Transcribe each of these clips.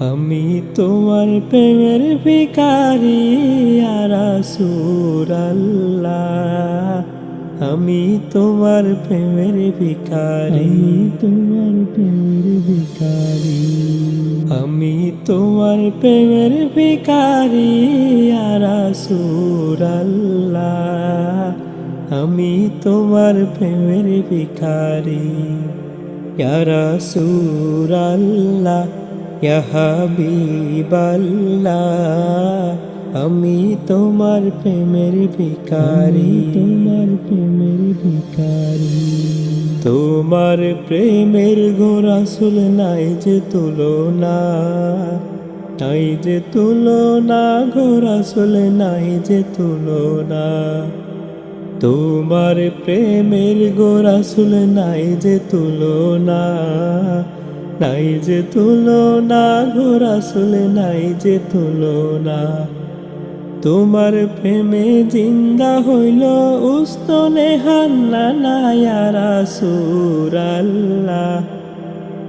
আমি তোমার প্রেমের ভিকারি আল্লাহ আমি তোমার প্রেমের ভিকারি তোমার প্রেমের ভিকারি আমি তোমার প্রেমের ভিকারি আল্লাহ আমি তোমার প্রেমের ভিকারি ইয়া রাসূলাল্লাহ। ইয়া হাবিবাল্লাহ আমি তোমার প্রেমের ভিকারি তোমার প্রেমের ভিকারি তোমার প্রেমের গোরাসুল নাই যে তুলনা নাই যে তুলনা গোরাসুল নাই যে তুলনা। তোমার প্রেমের গোরাসুল নাই যে তুলনা নাই যে তুলনা গোরাসুল নাই যে তুলনা। তোমার প্রেমে জিন্দা হইল উস্তনে হান্না নায়ারা সুরাল্লাহ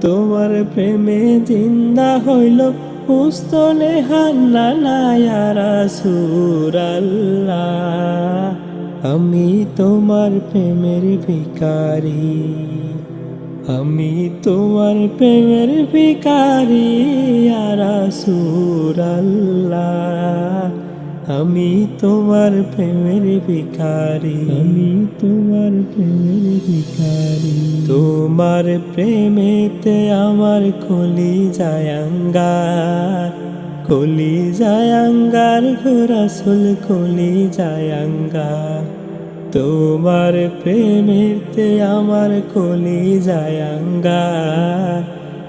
তোমার প্রেমে জিন্দা হইল উস্তনে হান্না নায়ারা সুরাল্লাহ আমি তোমার প্রেমের ভিকারি আমি তোমার প্রেমের ভিকারি আল্লাহ আমি তোমার প্রেমের ভিকারি আমি তোমার প্রেমের ভিকারি তোমার প্রেমেতে আমার কলি জায়াঙ্গার কলি জায়াঙ্গার ঘোরাসুল কলি জায়াঙ্গার তোমার প্রেমেতে আমার কলি জায়াঙ্গার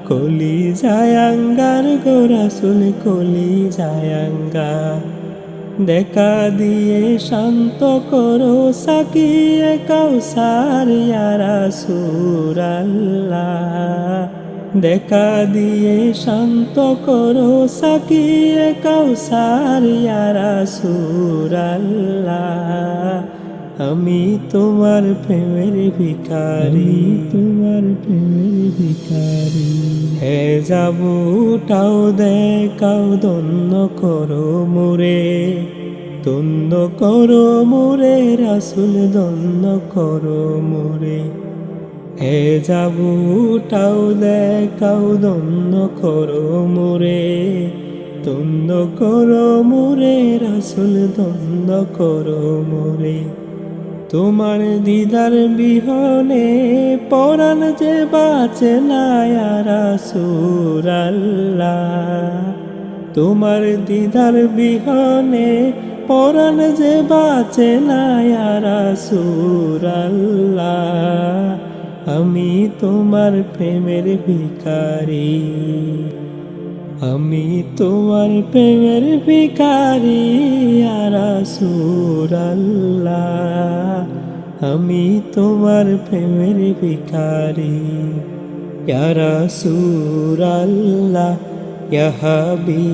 কলি জায়াঙ্গার গোরাসুল কলি জায়াঙ্গার দেখা দিয়ে শান্ত করো সাকিয়ে কাউসার ইয়ারা সুরাল্লাহ দেখা দিয়ে শান্ত করো সাকিয়ে কাউসার ইয়ারা সুরাল্লাহ আমি তোমার প্রেমের ভিকারি তোমার প্রেমের ভিকারি হে যাব উঠাও দেখাও দন্য করো মুরে। দন্য করো মুরে রাসুল দন্য করো মুরে। হে যাব উঠাও দেখাও দন্য করো মুরে। দন্য করো মুরে রাসুল দন্য করো মুরে। তোমার দিদার বিহনে পরাণ যে বাঁচে না সুরাল্লাহ। তোমার দিদার বিহনে পরাণ যে বাঁচে না সুরাল্লাহ। আমি তোমার প্রেমের ভিকারি আমি তোমার প্রেমের ভিকারি সুরাল্লাহ। আমি তোমার প্রেমের ভিখারি। ইয়ারা সুরাল্লা হাবিবাল্লাহ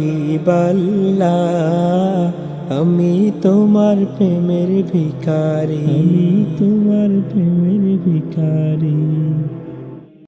আমি তোমার প্রেমের ভিখারি। তোমার প্রেমের ভিকারি